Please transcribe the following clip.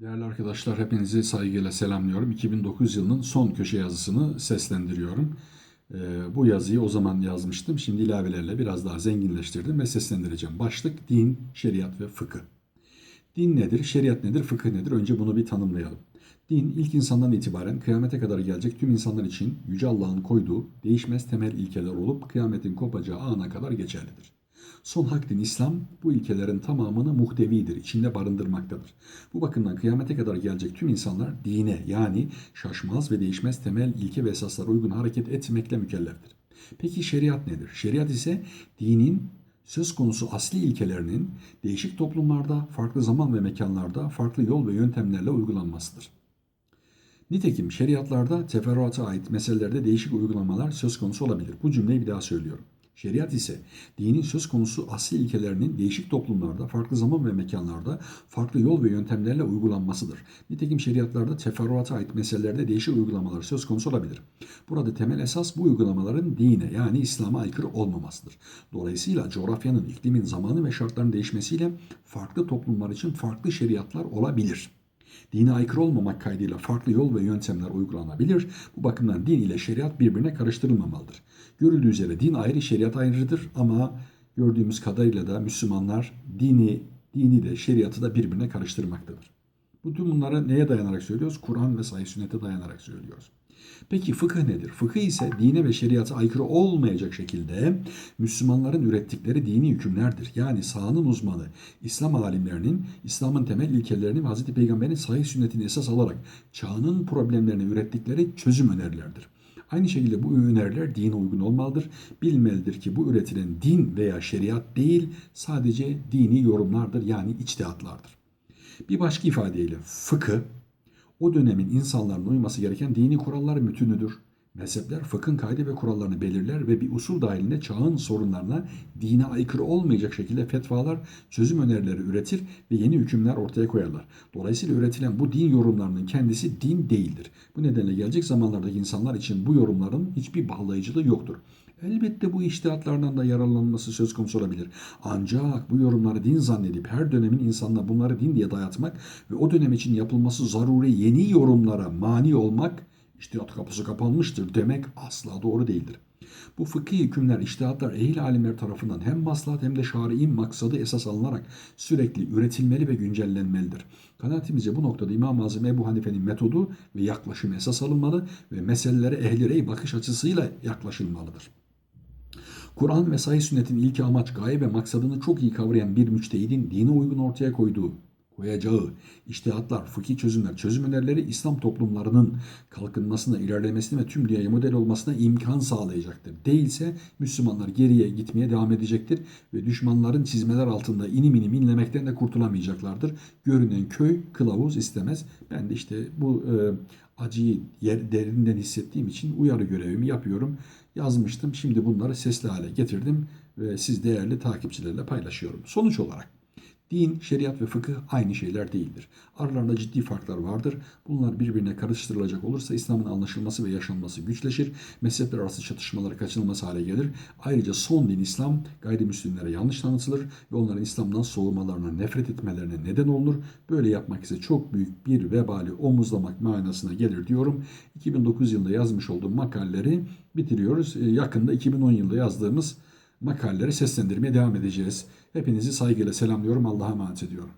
Değerli arkadaşlar hepinizi saygıyla selamlıyorum. 2009 yılının son köşe yazısını seslendiriyorum. Ee, bu yazıyı o zaman yazmıştım. Şimdi ilavelerle biraz daha zenginleştirdim ve seslendireceğim. Başlık din, şeriat ve fıkıh. Din nedir, şeriat nedir, fıkıh nedir? Önce bunu bir tanımlayalım. Din ilk insandan itibaren kıyamete kadar gelecek tüm insanlar için Yüce Allah'ın koyduğu değişmez temel ilkeler olup kıyametin kopacağı ana kadar geçerlidir. Son hak din İslam bu ilkelerin tamamını muhtevidir, içinde barındırmaktadır. Bu bakımdan kıyamete kadar gelecek tüm insanlar dine yani şaşmaz ve değişmez temel ilke ve esaslara uygun hareket etmekle mükelleftir. Peki şeriat nedir? Şeriat ise dinin söz konusu asli ilkelerinin değişik toplumlarda, farklı zaman ve mekanlarda, farklı yol ve yöntemlerle uygulanmasıdır. Nitekim şeriatlarda teferruata ait meselelerde değişik uygulamalar söz konusu olabilir. Bu cümleyi bir daha söylüyorum. Şeriat ise dinin söz konusu asli ilkelerinin değişik toplumlarda, farklı zaman ve mekanlarda, farklı yol ve yöntemlerle uygulanmasıdır. Nitekim şeriatlarda teferruata ait meselelerde değişik uygulamalar söz konusu olabilir. Burada temel esas bu uygulamaların dine yani İslam'a aykırı olmamasıdır. Dolayısıyla coğrafyanın, iklimin, zamanı ve şartların değişmesiyle farklı toplumlar için farklı şeriatlar olabilir. Dine aykırı olmamak kaydıyla farklı yol ve yöntemler uygulanabilir. Bu bakımdan din ile şeriat birbirine karıştırılmamalıdır. Görüldüğü üzere din ayrı, şeriat ayrıdır ama gördüğümüz kadarıyla da Müslümanlar dini, dini de şeriatı da birbirine karıştırmaktadır. Bütün bunları neye dayanarak söylüyoruz? Kur'an ve sahih sünnete dayanarak söylüyoruz. Peki fıkıh nedir? Fıkıh ise dine ve şeriata aykırı olmayacak şekilde Müslümanların ürettikleri dini hükümlerdir. Yani sahanın uzmanı, İslam alimlerinin İslam'ın temel ilkelerini ve Hz. Peygamber'in sahih sünnetini esas alarak çağının problemlerini ürettikleri çözüm önerilerdir. Aynı şekilde bu öneriler dine uygun olmalıdır. Bilmelidir ki bu üretilen din veya şeriat değil sadece dini yorumlardır yani içtihatlardır. Bir başka ifadeyle fıkıh o dönemin insanların uyması gereken dini kurallar bütünüdür. Mezhepler fıkhın kaydı ve kurallarını belirler ve bir usul dahilinde çağın sorunlarına dine aykırı olmayacak şekilde fetvalar, çözüm önerileri üretir ve yeni hükümler ortaya koyarlar. Dolayısıyla üretilen bu din yorumlarının kendisi din değildir. Bu nedenle gelecek zamanlardaki insanlar için bu yorumların hiçbir bağlayıcılığı yoktur. Elbette bu iştihatlardan da yararlanması söz konusu olabilir. Ancak bu yorumları din zannedip her dönemin insanına bunları din diye dayatmak ve o dönem için yapılması zaruri yeni yorumlara mani olmak iştihat kapısı kapanmıştır demek asla doğru değildir. Bu fıkhi hükümler, iştihatlar ehil alimler tarafından hem maslahat hem de şari'in maksadı esas alınarak sürekli üretilmeli ve güncellenmelidir. Kanaatimizce bu noktada İmam-ı Azam Ebu Hanife'nin metodu ve yaklaşımı esas alınmalı ve meselelere ehli bakış açısıyla yaklaşılmalıdır. Kur'an ve sahih sünnetin ilk amaç, gaye ve maksadını çok iyi kavrayan bir müçtehidin dine uygun ortaya koyduğu, koyacağı iştihatlar, fıkhi çözümler, çözüm önerileri İslam toplumlarının kalkınmasına, ilerlemesine ve tüm dünyaya model olmasına imkan sağlayacaktır. Değilse Müslümanlar geriye gitmeye devam edecektir ve düşmanların çizmeler altında inim inim inlemekten de kurtulamayacaklardır. Görünen köy kılavuz istemez. Ben de işte bu e, acıyı yer, derinden hissettiğim için uyarı görevimi yapıyorum. Yazmıştım. Şimdi bunları sesli hale getirdim ve siz değerli takipçilerle paylaşıyorum. Sonuç olarak Din, şeriat ve fıkıh aynı şeyler değildir. Aralarında ciddi farklar vardır. Bunlar birbirine karıştırılacak olursa İslam'ın anlaşılması ve yaşanması güçleşir. Mezhepler arası çatışmaları kaçınılmaz hale gelir. Ayrıca son din İslam gayrimüslimlere yanlış tanıtılır ve onların İslam'dan soğumalarına, nefret etmelerine neden olur. Böyle yapmak ise çok büyük bir vebali omuzlamak manasına gelir diyorum. 2009 yılında yazmış olduğum makaleleri bitiriyoruz. Yakında 2010 yılında yazdığımız makaleleri seslendirmeye devam edeceğiz. Hepinizi saygıyla selamlıyorum. Allah'a emanet ediyorum.